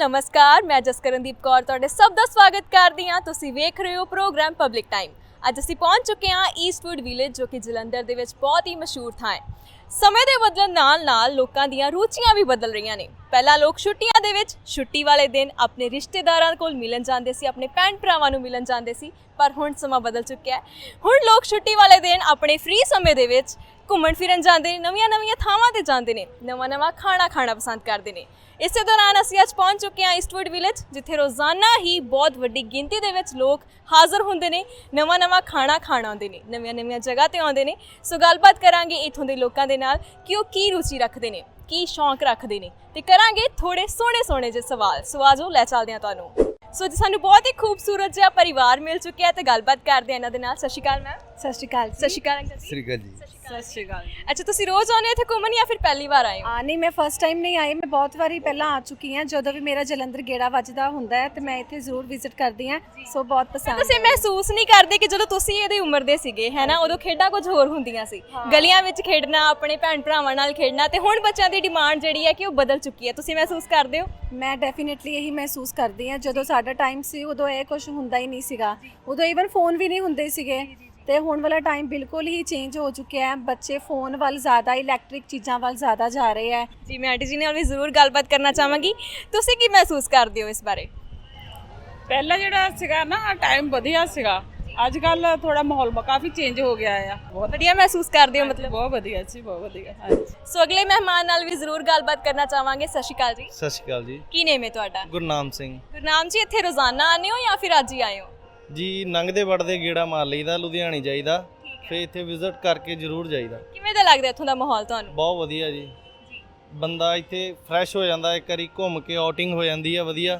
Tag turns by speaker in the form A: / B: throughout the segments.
A: ਨਮਸਕਾਰ, ਮੈਂ ਜਸਕਰਨਦੀਪ ਕੌਰ ਤੁਹਾਡੇ ਸਭ ਦਾ ਸਵਾਗਤ ਕਰਦੀ ਹਾਂ। ਤੁਸੀਂ ਵੇਖ ਰਹੇ ਹੋ ਪ੍ਰੋਗਰਾਮ ਪਬਲਿਕ ਟਾਈਮ ਅੱਜ ਅਸੀਂ ਪਹੁੰਚ ਚੁੱਕੇ ਹਾਂ ਈਸਟਵੁੱਡ ਵਿਲੇਜ ਜੋ ਕਿ ਜਲੰਧਰ ਦੇ ਵਿੱਚ ਬਹੁਤ ਹੀ ਮਸ਼ਹੂਰ ਥਾਂ ਹੈ। ਸਮੇਂ ਦੇ ਬਦਲਣ ਨਾਲ ਨਾਲ ਲੋਕਾਂ ਦੀਆਂ ਰੁਚੀਆਂ ਵੀ ਬਦਲ ਰਹੀਆਂ ਨੇ। ਪਹਿਲਾਂ ਲੋਕ ਛੁੱਟੀਆਂ ਦੇ ਵਿੱਚ ਛੁੱਟੀ ਵਾਲੇ ਦਿਨ ਆਪਣੇ ਰਿਸ਼ਤੇਦਾਰਾਂ ਕੋਲ ਮਿਲਣ ਜਾਂਦੇ ਸੀ, ਆਪਣੇ ਭੈਣ ਭਰਾਵਾਂ ਨੂੰ ਮਿਲਣ ਜਾਂਦੇ ਸੀ, ਪਰ ਹੁਣ ਸਮਾਂ ਬਦਲ ਚੁੱਕਿਆ ਹੈ। ਹੁਣ ਲੋਕ ਛੁੱਟੀ ਵਾਲੇ ਦਿਨ ਆਪਣੇ ਫ੍ਰੀ ਸਮੇਂ ਦੇ ਵਿੱਚ ਘੁੰਮਣ ਫਿਰਨ ਜਾਂਦੇ ਨੇ ਨਵੀਆਂ-ਨਵੀਆਂ ਥਾਵਾਂ ਤੇ ਜਾਂਦੇ ਨੇ ਨਵਾਂ-ਨਵਾਂ ਖਾਣਾ ਖਾਣਾ ਪਸੰਦ ਕਰਦੇ ਨੇ। ਇਸੇ ਦੌਰਾਨ ਅਸੀਂ ਅੱਜ ਪਹੁੰਚ ਚੁੱਕੇ ਹਾਂ ਈਸਟਵੁੱਡ ਵਿਲੇਜ ਜਿੱਥੇ ਰੋਜ਼ਾਨਾ ਹੀ ਬਹੁਤ ਵੱਡੀ ਗਿਣਤੀ ਦੇ ਵਿੱਚ ਲੋਕ ਹਾਜ਼ਰ ਹੁੰਦੇ ਨੇ ਨਵਾਂ-ਨਵਾਂ ਖਾਣਾ ਖਾਣ ਆਉਂਦੇ ਨੇ ਨਵੀਆਂ-ਨਵੀਆਂ ਜਗ੍ਹਾ ਤੇ ਆਉਂਦੇ ਨੇ। ਸੋ ਗੱਲਬਾਤ ਕਰਾਂਗੇ ਇੱਥੋਂ ਦੇ ਲੋਕਾਂ ਦੇ ਨਾਲ ਕਿ ਉਹ ਕੀ ਰੁਚੀ ਰੱਖਦੇ ਨੇ, ਕੀ ਸ਼ੌਂਕ ਰੱਖਦੇ ਨੇ ਤੇ ਕਰਾਂਗੇ ਥੋੜੇ ਸੋਹਣੇ-ਸੋਹਣੇ ਜਿਹੇ ਸਵਾਲ। ਸੋ ਆਜੋ, ਲੈ ਚੱਲਦੇ ਹਾਂ ਤੁਹਾਨੂੰ। ਸੋ ਜੀ, ਸਾਨੂੰ ਬਹੁਤ ਹੀ ਖੂਬਸੂਰਤ ਜਿਹਾ ਪਰਿਵਾਰ ਮਿਲ ਚੁੱਕਿਆ ਹੈ ਤੇ ਗੱਲਬਾਤ ਕਰਦੇ ਹਾਂ ਇਹਨਾਂ ਦੇ ਨਾਲ। ਸਤਿ ਸ਼੍ਰੀ ਅਕਾਲ ਮੈਮ
B: ਸਤਿ ਸ਼੍ਰੀ ਅਕਾਲ
A: ਸਤਿ ਸ਼੍ਰੀ ਅਕਾਲ ਅੰਕਲ ਜੀ
C: ਸ੍ਰੀ ਅਕਾਲ ਜੀ।
B: ਸਤਿ ਸ਼੍ਰੀ ਅਕਾਲ
A: ਅੱਛਾ ਤੁਸੀਂ ਰੋਜ਼ ਆਉਂਦੇ ਹੋ ਇੱਥੇ ਘੁੰਮਣ ਜਾਂ ਫਿਰ ਪਹਿਲੀ ਵਾਰ ਆਏ ਹੋ?
B: ਆ ਨਹੀਂ ਮੈਂ ਫਸਟ ਟਾਈਮ ਨਹੀਂ ਆਈ। ਮੈਂ ਬਹੁਤ ਵਾਰੀ ਪਹਿਲਾਂ ਆ ਚੁੱਕੀ ਹਾਂ। ਜਦੋਂ ਵੀ ਮੇਰਾ ਜਲੰਧਰ ਗੇੜਾ ਵੱਜਦਾ ਹੁੰਦਾ ਹੈ ਤੇ ਮੈਂ ਇੱਥੇ ਜ਼ਰੂਰ ਵਿਜ਼ਿਟ ਕਰਦੀ ਹਾਂ। ਸੋ ਬਹੁਤ ਪਸੰਦ
A: ਤੁਸੀਂ ਮਹਿਸੂਸ ਨਹੀਂ ਕਰਦੇ ਕਿ ਜਦੋਂ ਤੁਸੀਂ ਇਹਦੀ ਉਮਰ ਦੇ ਸੀਗੇ ਹੈ ਨਾ? ਉਦੋਂ ਖੇਡਾਂ ਕੁਝ ਹੋਰ ਹੁੰਦੀਆਂ ਸੀ। ਗਲੀਆਂ ਵਿੱਚ ਖੇਡਣਾ ਆਪਣੇ ਭੈਣ ਭਰਾਵਾਂ ਨਾਲ ਖੇਡਣਾ ਤੇ ਹੁਣ ਬੱਚਿਆਂ ਦੀ ਡਿਮਾਂਡ ਜਿਹੜੀ ਹੈ ਕਿ ਉਹ ਬਦਲ ਚੁੱਕੀ ਹੈ। ਤੁਸੀਂ ਮਹਿਸੂਸ ਕਰਦੇ ਹੋ?
B: ਮੈਂ ਡੈਫੀਨਿਟਲੀ ਇਹੀ ਮਹਿਸੂਸ ਕਰਦੀ ਹਾਂ। ਜਦੋਂ ਸਾਡਾ ਟਾਈਮ ਸੀ ਉਦੋਂ ਇਹ ਕੁਝ ਹੁੰਦਾ ਹੀ ਨਹੀਂ ਸੀਗਾ। ਉਦੋਂ ਇਵਨ ਫੋਨ ਵੀ ਨਹੀਂ ਹੁੰਦੇ ਸੀਗੇ। ਤੇ ਹੁਣ ਵਾਲਾ ਟਾਈਮ ਬਿਲਕੁਲ ਹੀ ਚੇਂਜ ਹੋ ਚੁੱਕਿਆ ਹੈ। ਬੱਚੇ ਫੋਨ ਵੱਲ ਜ਼ਿਆਦਾ ਇਲੈਕਟ੍ਰਿਕ ਚੀਜ਼ਾਂ ਵੱਲ ਜ਼ਿਆਦਾ ਜਾ ਰਹੇ ਹੈ।
A: ਜੀ ਮੈਂ ਆਂਟੀ ਜੀ ਨਾਲ ਵੀ ਜ਼ਰੂਰ ਗੱਲਬਾਤ ਕਰਨਾ ਚਾਹਾਂਗੀ। ਤੁਸੀਂ ਕੀ ਮਹਿਸੂਸ ਕਰਦੇ ਹੋ ਇਸ ਬਾਰੇ?
D: ਪਹਿਲਾਂ ਜਿਹੜਾ ਸੀਗਾ ਨਾ ਟਾਈਮ ਵਧੀਆ ਸੀਗਾ। ਅੱਜ ਕੱਲ ਥੋੜਾ ਮਾਹੌਲ ਕਾਫੀ ਚੇਂਜ ਹੋ ਗਿਆ ਆ। ਬਹੁਤ
A: ਵਧੀਆ ਮਹਿਸੂਸ ਕਰਦੇ ਹੋ ਮਤਲਬ?
D: ਬਹੁਤ ਵਧੀਆ ਸੀ ਬਹੁਤ ਵਧੀਆ। ਹਾਂਜੀ।
A: ਸੋ ਅਗਲੇ ਮਹਿਮਾਨ ਨਾਲ ਵੀ ਜ਼ਰੂਰ ਗੱਲਬਾਤ ਕਰਨਾ ਚਾਹਾਂਗੇ। ਸਤਿ ਸ਼੍ਰੀ ਅਕਾਲ ਜੀ।
C: ਸਤਿ ਸ਼੍ਰੀ ਅਕਾਲ ਜੀ।
A: ਕੀ ਨੇਮ ਹੈ ਤੁਹਾਡਾ?
C: ਗੁਰਨਾਮ ਸਿੰਘ।
A: ਗੁਰਨਾਮ ਜੀ ਇੱਥੇ ਰੋਜ਼ਾਨਾ ਆਉਂਦੇ ਹੋ ਜਾਂ ਫਿਰ ਅੱਜ ਹੀ ਆਏ ਹੋ?
C: ਜੀ ਲੰਘਦੇ ਵੜਦੇ ਗੇੜਾ ਮਾਰ ਲਈਦਾ ਲੁਧਿਆਣੇ ਜਾਈਦਾ ਫੇ ਇੱਥੇ ਵਿਜ਼ਿਟ ਕਰਕੇ ਜ਼ਰੂਰ ਜਾਈਦਾ।
A: ਕਿਵੇਂ ਦਾ ਲੱਗਦਾ ਇੱਥੋਂ ਦਾ ਮਾਹੌਲ ਤੁਹਾਨੂੰ?
C: ਬਹੁਤ ਵਧੀਆ ਜੀ। ਬੰਦਾ ਇੱਥੇ ਫਰੈਸ਼ ਹੋ ਜਾਂਦਾ ਇੱਕ ਵਾਰੀ ਘੁੰਮ ਕੇ ਆਊਟਿੰਗ ਹੋ ਜਾਂਦੀ ਆ ਵਧੀਆ।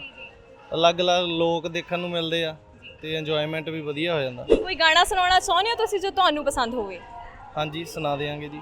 C: ਅਲੱਗ-ਅਲੱਗ ਲੋਕ ਦੇਖਣ ਨੂੰ ਮਿਲਦੇ ਆ ਤੇ ਇੰਜੋਇਮੈਂਟ ਵੀ ਵਧੀਆ ਹੋ ਜਾਂਦਾ।
A: ਕੋਈ ਗਾਣਾ ਸੁਣਾਉਣਾ ਚਾਹੁੰਦੇ ਹੋ ਤੁਸੀਂ ਜੋ ਤੁਹਾਨੂੰ ਪਸੰਦ ਹੋਵੇ?
C: ਹਾਂਜੀ ਸੁਣਾ ਦੇਾਂਗੇ ਜੀ।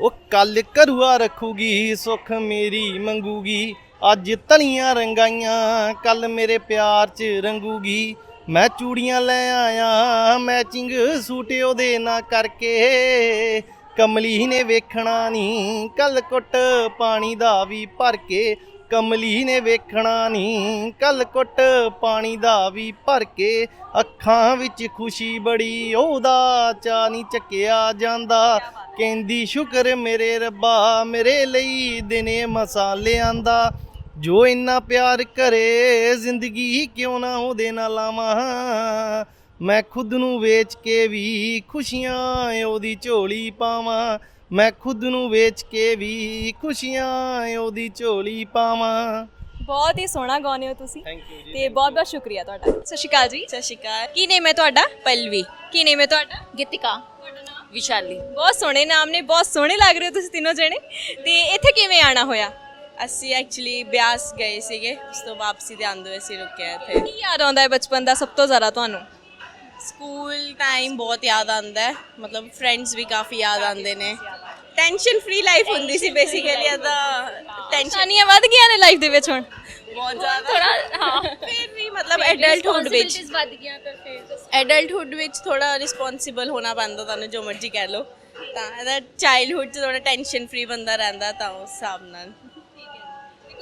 C: ਉਹ ਕੱਲ ਕਰੂਆ ਰੱਖੂਗੀ ਸੁੱਖ ਮੇਰੀ ਮੰਗੂਗੀ। ਅੱਜ ਤਲੀਆਂ ਰੰਗਾਈਆਂ ਕੱਲ ਮੇਰੇ ਪਿਆਰ 'ਚ ਰੰਗੂਗੀ। ਮੈਂ ਚੂੜੀਆਂ ਲੈ ਆਇਆ ਮੈਚਿੰਗ ਸੂਟ ਉਹਦੇ ਨਾ ਕਰਕੇ। ਕਮਲੀ ਨੇ ਵੇਖਣਾ ਨਹੀਂ ਕੱਲ ਕੁੱਟ ਪਾਣੀ ਦਾ ਵੀ ਭਰ ਕੇ। ਕਮਲੀ ਨੇ ਵੇਖਣਾ ਨਹੀਂ ਕੱਲ ਕੁੱਟ ਪਾਣੀ ਦਾ ਵੀ ਭਰ ਕੇ। ਅੱਖਾਂ ਵਿੱਚ ਖੁਸ਼ੀ ਬੜੀ, ਉਹਦਾ ਚਾ ਨਹੀਂ ਚੱਕਿਆ ਜਾਂਦਾ। ਕਹਿੰਦੀ, ਸ਼ੁਕਰ ਮੇਰੇ ਰੱਬਾ, ਮੇਰੇ ਲਈ ਦਿਨੇ ਮਸਾਲਿਆਂ ਦਾ ਜੋ ਇੰਨਾ ਪਿਆਰ ਕਰੇ ਜ਼ਿੰਦਗੀ ਕਿਉਂ ਨਾ ਉਹਦੇ ਨਾਲ ਲਾਵਾਂ ਮੈਂ ਖੁਦ ਨੂੰ ਵੇਚ ਕੇ ਵੀ ਖੁਸ਼ੀਆਂ ਉਹਦੀ ਝੋਲੀ ਪਾਵਾਂ। ਮੈਂ ਖੁਦ ਨੂੰ ਵੇਚ ਕੇ ਵੀ ਖੁਸ਼ੀਆਂ ਉਹਦੀ ਝੋਲੀ ਪਾਵਾਂ।
A: ਬਹੁਤ ਹੀ ਸੋਹਣਾ ਗਾਉਂਦੇ ਹੋ ਤੁਸੀਂ।
C: ਥੈਂਕ ਯੂ ਜੀ
A: ਤੇ ਬਹੁਤ ਬਹੁਤ ਸ਼ੁਕਰੀਆ ਤੁਹਾਡਾ। ਸਤਿ ਸ਼੍ਰੀ ਅਕਾਲ ਜੀ।
E: ਸਤਿ ਸ਼੍ਰੀ ਅਕਾਲ।
A: ਕੀ ਨੇਮ ਹੈ ਤੁਹਾਡਾ?
E: ਪਲਵੀ।
A: ਕੀ ਨੇਮ ਹੈ ਤੁਹਾਡਾ?
E: ਗੀਤਿਕਾ। ਵਿਸ਼ਾਲੀ।
A: ਬਹੁਤ ਸੋਹਣੇ ਨਾਮ ਨੇ ਬਹੁਤ ਸੋਹਣੇ ਲੱਗ ਰਹੇ ਹੋ ਤੁਸੀਂ ਤਿੰਨੋਂ ਜਣੇ। ਤੇ ਇੱਥੇ ਕਿਵੇਂ ਆਣਾ ਹੋਇਆ?
E: ਅਸੀਂ ਐਕਚੁਅਲੀ ਬਿਆਸ ਗਏ ਸੀਗੇ ਉਸ ਤੋਂ ਵਾਪਸੀ ਦੇ ਆਂਦੇ ਹੋਏ ਅਸੀਂ ਰੁਕੇ ਇੱਥੇ।
A: ਕੀ ਯਾਦ ਆਉਂਦਾ ਹੈ ਬਚਪਨ ਦਾ ਸਭ ਤੋਂ ਜ਼ਿਆਦਾ ਤੁਹਾਨੂੰ?
E: ਸਕੂਲ ਟਾਈਮ ਬਹੁਤ ਯਾਦ ਆਉਂਦਾ ਹੈ ਮਤਲਬ ਫਰੈਂਡਸ ਵੀ ਕਾਫੀ ਯਾਦ ਆਉਂਦੇ ਨੇ। ਟੈਨਸ਼ਨ ਫ੍ਰੀ ਲਾਈਫ ਹੁੰਦੀ ਸੀ ਬੇਸਿਕਲੀ ਅਦਾ ਟੈਨਸ਼ਨ
A: ਪਰੇਸ਼ਾਨੀਆਂ ਵੱਧ ਗਈਆਂ ਨੇ ਲਾਈਫ ਦੇ ਵਿੱਚ ਹੁਣ।
E: ਬਹੁਤ ਜ਼ਿਆਦਾ। ਥੋੜਾ ਹਾਂ। ਫਿਰ ਵੀ ਮਤਲਬ ਐਡਲਟਹੁੱਡ ਵਿੱਚ।
A: ਵੱਧ ਗਈਆਂ ਤਾਂ ਫਿਰ
E: ਐਡਲਟਹੁੱਡ ਵਿੱਚ ਥੋੜਾ ਰਿਸਪੌਂਸਿਬਲ ਹੋਣਾ ਪੈਂਦਾ ਤੁਹਾਨੂੰ ਜੋ ਮਰਜ਼ੀ ਕਹਿ ਲਓ। ਤਾਂ ਇਹਦਾ ਚਾਈਲਡਹੁੱਡ 'ਚ ਥੋੜਾ ਟੈਨਸ਼ਨ ਫ੍ਰੀ ਬੰਦਾ ਰਹਿੰਦਾ ਤਾਂ ਉਸ ਹਿਸਾਬ ਨਾਲ।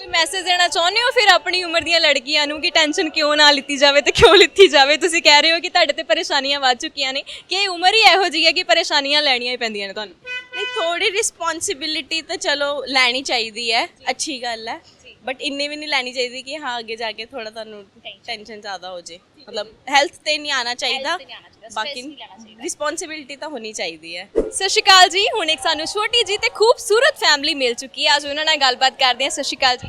A: ਮੈਸੇਜ ਦੇਣਾ ਚਾਹੁੰਦੇ ਹੋ ਫਿਰ ਆਪਣੀ ਉਮਰ ਦੀਆਂ ਲੜਕੀਆਂ ਨੂੰ ਕਿ ਟੈਨਸ਼ਨ ਕਿਉਂ ਨਾ ਲਿੱਤੀ ਜਾਵੇ ਤੇ ਕਿਉਂ ਲਿੱਤੀ ਜਾਵੇ? ਤੁਸੀਂ ਕਹਿ ਰਹੇ ਹੋ ਕਿ ਤੁਹਾਡੇ ਤੇ ਪਰੇਸ਼ਾਨੀਆਂ ਵੱਧ ਚੁੱਕੀਆਂ ਨੇ। ਕਿ ਇਹ ਉਮਰ ਹੀ ਇਹੋ ਜਿਹੀ ਹੈ ਕਿ ਪਰੇਸ਼ਾਨੀਆਂ ਲੈਣੀਆਂ ਹੀ ਪੈਂਦੀਆਂ ਨੇ ਤੁਹਾਨੂੰ?
E: ਨਹੀਂ ਥੋੜੀ ਰਿਸਪੌਂਸਿਬਿਲਿਟੀ ਤਾਂ ਚਲੋ ਲੈਣੀ ਚਾਹੀਦੀ ਹੈ। ਅੱਛੀ ਗੱਲ ਹੈ। ਬਟ ਇੰਨੀ ਵੀ ਨਹੀਂ ਲੈਣੀ ਚਾਹੀਦੀ ਕਿ ਹਾਂ ਅੱਗੇ ਜਾ ਕੇ ਥੋੜਾ ਤੁਹਾਨੂੰ ਟੈਨਸ਼ਨ ਜ਼ਿਆਦਾ ਹੋ ਜੇ। ਮਤਲਬ ਹੈਲਥ ਤੇ ਨਹੀਂ ਆਣਾ ਚਾਹੀਦਾ। ਬਾਕੀ ਰਿਸਪੌਂਸਿਬਿਲਿਟੀ ਤਾਂ ਹੋਣੀ ਚਾਹੀਦੀ ਹੈ।
A: ਸਤਿ ਸ਼੍ਰੀ ਅਕਾਲ ਜੀ। ਹੁਣ ਇੱਕ ਸਾਨੂੰ ਛੋਟੀ ਜੀ ਤੇ ਖੂਬਸੂਰਤ ਫੈਮਿਲੀ ਮਿਲ ਚੁੱਕੀ ਹੈ। ਅੱਜ ਉਹਨਾਂ ਨਾਲ ਗੱਲਬਾਤ ਕਰਦੇ ਹਾਂ। ਸਤਿ ਸ਼੍ਰੀ ਅਕਾਲ ਜੀ।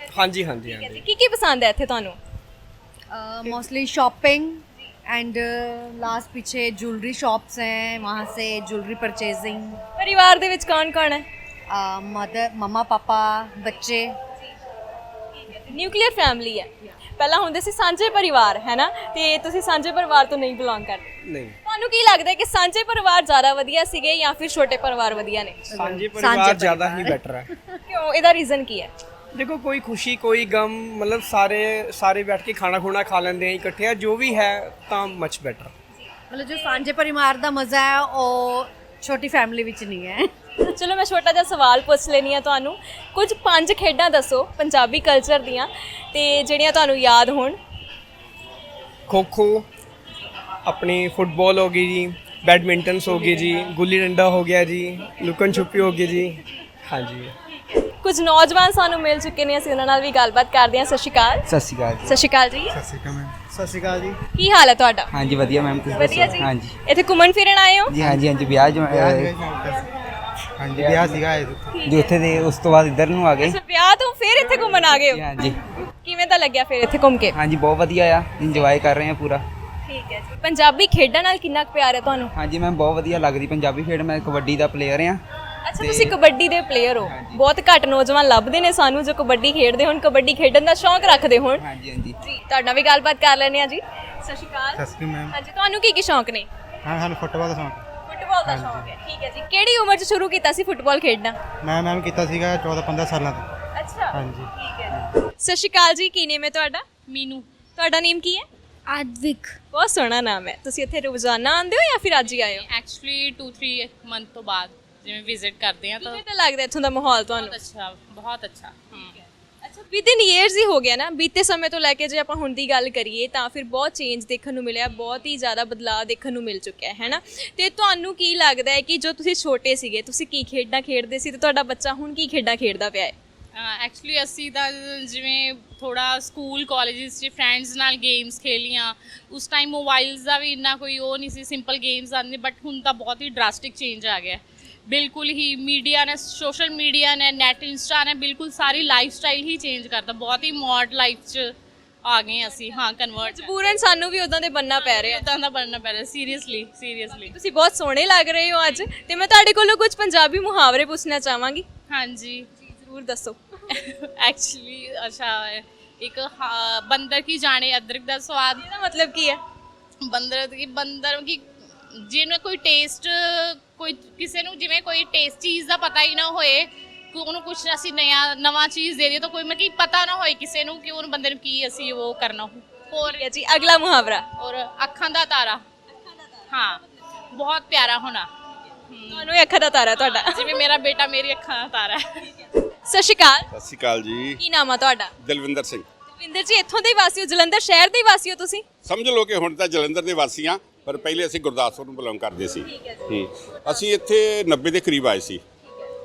F: ਹਾਂਜੀ ਹਾਂਜੀ ਹਾਂਜੀ
A: ਕੀ ਕੀ ਪਸੰਦ ਹੈ ਇੱਥੇ ਤੁਹਾਨੂੰ
G: मोस्टली शॉपिंग एंड लास्ट पीछे ज्वेलरी शॉप्स हैं वहाँ से ज्वेलरी परचेजिंग
A: ਪਰਿਵਾਰ ਦੇ ਵਿੱਚ ਕੌਣ ਕੌਣ ਹੈ
G: मदर मम्मा पापा बच्चे
A: ਨਿਊਕਲੀਅਰ ਫੈਮਿਲੀ ਹੈ ਪਹਿਲਾਂ ਹੁੰਦੇ ਸੀ ਸਾਂਝੇ ਪਰਿਵਾਰ ਹੈ ਨਾ ਤੇ ਤੁਸੀਂ ਸਾਂਝੇ ਪਰਿਵਾਰ ਤੋਂ ਨਹੀਂ ਬਿਲੋਂਗ ਕਰਦੇ
F: ਨਹੀਂ
A: ਤੁਹਾਨੂੰ ਕੀ ਲੱਗਦਾ ਹੈ ਕਿ ਸਾਂਝੇ ਪਰਿਵਾਰ ਜ਼ਿਆਦਾ ਵਧੀਆ ਸੀਗੇ ਜਾਂ ਫਿਰ ਛੋਟੇ ਪਰਿਵਾਰ ਵਧੀਆ ਨੇ
F: ਸਾਂਝੇ ਪਰਿਵਾਰ ਜ਼ਿਆਦਾ ਹੀ ਬੈਟਰ ਹੈ
A: ਕਿਉਂ ਇਹਦਾ ਰੀਜ਼ਨ ਕੀ ਹੈ
F: ਦੇਖੋ ਕੋਈ ਖੁਸ਼ੀ ਕੋਈ ਗਮ ਮਤਲਬ ਸਾਰੇ ਸਾਰੇ ਬੈਠ ਕੇ ਖਾਣਾ ਖੋਣਾ ਖਾ ਲੈਂਦੇ ਆ ਇਕੱਠੇ ਆ ਜੋ ਵੀ ਹੈ ਤਾਂ ਮੱਚ ਬੈਟਰ
G: ਮਤਲਬ ਜੋ ਸਾਂਝੇ ਪਰਿਵਾਰ ਦਾ ਮਜ਼ਾ ਹੈ ਉਹ ਛੋਟੀ ਫੈਮਿਲੀ ਵਿੱਚ ਨਹੀਂ ਹੈ।
A: ਚਲੋ ਮੈਂ ਛੋਟਾ ਜਿਹਾ ਸਵਾਲ ਪੁੱਛ ਲੈਣੀ ਆ ਤੁਹਾਨੂੰ। ਕੁਝ ਪੰਜ ਖੇਡਾਂ ਦੱਸੋ ਪੰਜਾਬੀ ਕਲਚਰ ਦੀਆਂ ਤੇ ਜਿਹੜੀਆਂ ਤੁਹਾਨੂੰ ਯਾਦ ਹੋਣ।
F: ਖੋ ਖੋ ਆਪਣੀ ਫੁੱਟਬਾਲ ਹੋ ਗਈ ਜੀ ਬੈਡਮਿੰਟਨਸ ਹੋ ਗਈ ਜੀ ਗੁੱਲੀ ਡੰਡਾ ਹੋ ਗਿਆ ਜੀ ਲੁਕਣ ਛੁਪੀ ਹੋ ਗਈ ਜੀ ਹਾਂਜੀ।
A: ਕੁਝ ਨੌਜਵਾਨ ਸਾਨੂੰ ਮਿਲ ਚੁੱਕੇ ਨੇ ਅਸੀਂ ਉਹਨਾਂ ਨਾਲ ਵੀ ਗੱਲਬਾਤ ਕਰਦੇ ਹਾਂ। ਸਤਿ ਸ਼੍ਰੀ ਅਕਾਲ।
H: ਸਤਿ ਸ਼੍ਰੀ ਅਕਾਲ ਜੀ।
A: ਸਤਿ ਸ਼੍ਰੀ ਅਕਾਲ ਜੀ।
C: ਸਤਿ ਸ਼੍ਰੀ ਅਕਾਲ ਜੀ।
A: ਕੀ ਹਾਲ ਹੈ ਤੁਹਾਡਾ?
H: ਹਾਂਜੀ ਵਧੀਆ ਮੈਮ ਤੁਸੀਂ
A: ਵਧੀਆ
H: ਦੱਸੋ?
A: ਜੀ।
H: ਹਾਂਜੀ।
A: ਇੱਥੇ ਘੁੰਮਣ ਫਿਰਨ ਆਏ ਹੋ?
H: ਜੀ ਹਾਂਜੀ ਹਾਂਜੀ ਵਿਆਹ ਜੋ
C: ਹਾਂਜੀ ਵਿਆਹ ਸੀਗਾ ਇਹ
H: ਜੀ ਉੱਥੇ ਦੇ ਉਸ ਤੋਂ ਬਾਅਦ ਇੱਧਰ ਨੂੰ ਆ ਗਏ।
A: ਅੱਛਾ ਵਿਆਹ ਤੋਂ ਫਿਰ ਇੱਥੇ ਘੁੰਮਣ ਆ ਗਏ
H: ਜੀ
A: ਹੋ
H: ਹਾਂਜੀ।
A: ਕਿਵੇਂ ਦਾ ਲੱਗਿਆ ਫਿਰ ਇੱਥੇ ਘੁੰਮ ਕੇ?
H: ਹਾਂਜੀ ਬਹੁਤ ਵਧੀਆ ਆ। ਇੰਜੋਏ ਕਰ ਰਹੇ ਆ ਪੂਰਾ।
A: ਠੀਕ ਹੈ ਜੀ। ਪੰਜਾਬੀ ਖੇਡਾਂ ਨਾਲ ਕਿੰਨਾ ਕੁ ਪਿਆਰ ਹੈ ਤੁਹਾਨੂੰ?
H: ਹਾਂਜੀ ਮੈਮ ਬਹੁਤ ਵਧੀਆ ਲੱਗਦੀ ਪੰਜਾਬੀ ਖੇਡ। ਮੈਂ ਕਬੱਡੀ ਦਾ ਪਲੇਅਰ ਆ
A: ਅੱਛਾ ਤੁਸੀਂ ਕਬੱਡੀ ਦੇ ਪਲੇਅਰ ਹੋ। ਬਹੁਤ ਘੱਟ ਨੌਜਵਾਨ ਲੱਭਦੇ ਨੇ ਸਾਨੂੰ ਜੋ ਕਬੱਡੀ ਖੇਡਦੇ ਹੋਣ ਕਬੱਡੀ ਖੇਡਣ ਦਾ ਸ਼ੌਂਕ ਰੱਖਦੇ ਹੋਣ।
H: ਹਾਂਜੀ ਹਾਂਜੀ।
A: ਜੀ ਤੁਹਾਡਾ ਵੀ ਗੱਲਬਾਤ ਕਰ ਲੈਣੇ ਆ ਜੀ। ਸਤਿ ਸ਼੍ਰੀ ਅਕਾਲ।
C: ਸਤਿ ਸ਼੍ਰੀ ਮੈਮ
A: ਹਾਂਜੀ ਤੁਹਾਨੂੰ ਕੀ ਕੀ ਸ਼ੌਂਕ ਨੇ?
C: ਹਾਂ ਸਾਨੂੰ ਫੁੱਟਬਾਲ ਦਾ ਸ਼ੌਂਕ
A: ਫੁੱਟਬਾਲ ਦਾ ਸ਼ੌਂਕ ਹੈ। ਠੀਕ ਹੈ ਜੀ। ਕਿਹੜੀ ਉਮਰ 'ਚ ਸ਼ੁਰੂ ਕੀਤਾ ਸੀ ਫੁੱਟਬਾਲ ਖੇਡਣਾ?
C: ਮੈਂ ਮੈਮ ਕੀਤਾ ਸੀਗਾ 14 15 ਸਾਲਾਂ ਤੋਂ।
A: ਅੱਛਾ।
C: ਹਾਂਜੀ।
A: ਠੀਕ ਹੈ ਜੀ। ਸਤਿ ਸ਼੍ਰੀ ਅਕਾਲ ਜੀ ਕੀ ਨੇਮ ਹੈ ਤੁਹਾਡਾ?
I: ਮੀਨੂ।
A: ਤੁਹਾਡਾ ਨੇਮ ਕੀ ਹੈ?
I: ਆਦਵਿਕ।
A: ਬਹੁਤ ਸੋਹਣਾ ਨਾਮ ਹੈ। ਤੁਸੀਂ ਇੱਥੇ ਰੋਜ਼ਾਨਾ ਆਉਂਦੇ ਹੋ ਜਾਂ ਫਿਰ ਅੱਜ ਹੀ ਆਏ ਹੋ?
I: ਐਕਚੁਅਲੀ 2-3 ਮੰਥ ਤੋਂ ਬਾਅਦ। ਜਿਵੇਂ ਵਿਜ਼ਿਟ ਕਰਦੇ ਆ ਤਾਂ
A: ਕਿਵੇਂ ਤਾਂ ਲੱਗਦਾ ਇੱਥੋਂ ਦਾ ਮਾਹੌਲ ਤੁਹਾਨੂੰ?
I: ਬਹੁਤ ਅੱਛਾ ਬਹੁਤ ਅੱਛਾ ਹਮ।
A: ਅੱਛਾ ਵਿਦਿਨ ਇਅਰਸ ਹੀ ਹੋ ਗਿਆ ਨਾ। ਬੀਤੇ ਸਮੇਂ ਤੋਂ ਲੈ ਕੇ ਜੇ ਆਪਾਂ ਹੁਣ ਦੀ ਗੱਲ ਕਰੀਏ ਤਾਂ ਫਿਰ ਬਹੁਤ ਚੇਂਜ ਦੇਖਣ ਨੂੰ ਮਿਲਿਆ ਬਹੁਤ ਹੀ ਜ਼ਿਆਦਾ ਬਦਲਾਅ ਦੇਖਣ ਨੂੰ ਮਿਲ ਚੁੱਕਿਆ ਹੈ ਹੈਨਾ? ਤੇ ਤੁਹਾਨੂੰ ਕੀ ਲੱਗਦਾ ਹੈ ਕਿ ਜੋ ਤੁਸੀਂ ਛੋਟੇ ਸੀਗੇ ਤੁਸੀਂ ਕੀ ਖੇਡਾਂ ਖੇਡਦੇ ਸੀ ਤੇ ਤੁਹਾਡਾ ਬੱਚਾ ਹੁਣ ਕੀ ਖੇਡਾਂ ਖੇਡਦਾ ਪਿਆ ਹੈ?
I: ਐਕਚੁਅਲੀ ਅਸੀਂ ਤਾਂ ਜਿਵੇਂ ਥੋੜਾ ਸਕੂਲ ਕਾਲਜਿਸ 'ਚ ਫਰੈਂਡਸ ਨਾਲ ਗੇਮਸ ਖੇਲੀਆਂ। ਉਸ ਟਾਈਮ ਮੋਬਾਈਲਸ ਦਾ ਵੀ ਇੰਨਾ ਕੋਈ ਉਹ ਨਹੀਂ ਸੀ ਸਿੰਪਲ ਗੇਮਸ ਆਉਂਦੇ ਬਟ ਹੁਣ ਤਾਂ ਬਹੁਤ ਹੀ ਡਰਾਸਟਿਕ ਚੇਂਜ ਆ ਗਿਆ ਹੈ। ਬਿਲਕੁਲ ਹੀ ਮੀਡੀਆ ਨੇ ਸੋਸ਼ਲ ਮੀਡੀਆ ਨੇ ਨੈਟ ਇੰਸਟਾ ਨੇ ਬਿਲਕੁਲ ਸਾਰੀ ਲਾਈਫ ਸਟਾਈਲ ਹੀ ਚੇਂਜ ਕਰਤਾ। ਬਹੁਤ ਹੀ ਮੋਡ ਲਾਈਫ 'ਚ ਆ ਗਏ ਅਸੀਂ। ਹਾਂ ਕਨਵਰਟ
A: ਮਜਬੂਰਨ ਸਾਨੂੰ ਵੀ ਉਦਾਂ ਦੇ ਬੰਨਾ ਪੈ ਰਿਹਾ।
I: ਇਦਾਂ ਦਾ ਬਣਨਾ ਪੈ ਰਿਹਾ। ਸੀਰੀਅਸਲੀ ਸੀਰੀਅਸਲੀ
A: ਤੁਸੀਂ ਬਹੁਤ ਸੋਹਣੇ ਲੱਗ ਰਹੇ ਹੋ ਅੱਜ। ਤੇ ਮੈਂ ਤੁਹਾਡੇ ਕੋਲੋਂ ਕੁਝ ਪੰਜਾਬੀ ਮੁਹਾਵਰੇ ਪੁੱਛਣਾ ਚਾਹਾਂਗੀ।
I: ਹਾਂਜੀ।
A: ਜ਼ਰੂਰ ਦੱਸੋ।
I: ਐਕਚੁਅਲੀ ਅੱਛਾ ਇੱਕ ਹਾਂ, ਬੰਦਰ ਕੀ ਜਾਣੇ ਅਦਰਕ ਦਾ ਸਵਾਦ।
A: ਇਹਦਾ ਮਤਲਬ ਕੀ ਹੈ?
I: ਬੰਦਰ ਕੀ ਬੰਦਰ ਕੀ ਜਿਹਨੂੰ ਕੋਈ ਟੇਸਟ ਕੋਈ ਕਿਸੇ ਨੂੰ ਜਿਵੇਂ ਕੋਈ ਟੇਸਟ ਚੀਜ਼ ਦਾ ਪਤਾ ਹੀ ਨਾ ਹੋਏ ਕਿ ਉਹਨੂੰ ਕੁਛ ਅਸੀਂ ਨया ਨਵਾਂ ਚੀਜ਼ ਦੇ ਦਈਏ ਤਾਂ ਕੋਈ ਮਤਲਬ ਕਿ ਪਤਾ ਨਾ ਹੋਏ ਕਿਸੇ ਨੂੰ ਕਿ ਉਹਨੂੰ ਬੰਦੇ ਨੂੰ ਕੀ ਅਸੀਂ ਉਹ ਕਰਨਾ ਹੋਰ
A: ਜੀ ਅਗਲਾ ਮੁਹਾਵਰਾ।
I: ਔਰ ਅੱਖਾਂ ਦਾ ਤਾਰਾ। ਹਾਂ ਬਹੁਤ ਪਿਆਰਾ ਹੋਣਾ।
A: ਤੁਹਾਨੂੰ ਇਹ ਅੱਖਾਂ ਦਾ ਤਾਰਾ ਤੁਹਾਡਾ।
I: ਜਿਵੇਂ ਮੇਰਾ ਬੇਟਾ ਮੇਰੀ ਅੱਖਾਂ ਦਾ ਤਾਰਾ ਹੈ।
A: ਸਤਿ ਸ਼੍ਰੀ ਅਕਾਲ।
J: ਸਤਿ ਸ਼੍ਰੀ ਅਕਾਲ ਜੀ।
A: ਕੀ ਨਾਮ ਆ ਤੁਹਾਡਾ?
J: ਦਲਵਿੰਦਰ ਸਿੰਘ।
A: ਦਵਿੰਦਰ ਜੀ ਇੱਥੋਂ ਦੇ ਵਾਸੀ ਹੋ? ਜਲੰਧਰ ਸ਼ਹਿਰ ਦੇ ਵਾਸੀ ਹੋ ਤੁਸੀਂ?
J: ਸਮਝ ਲਓ ਕਿ ਹੁਣ ਤਾਂ ਜਲੰਧਰ ਦੇ ਵਾਸੀ ਹਾਂ। ਪਰ ਪਹਿਲੇ ਅਸੀਂ ਗੁਰਦਾਸਪੁਰ ਨੂੰ ਬਿਲੋਂਗ ਕਰਦੇ ਸੀ। ਹੂੰ ਅਸੀਂ ਇੱਥੇ 90 ਦੇ ਕਰੀਬ ਆਏ ਸੀ।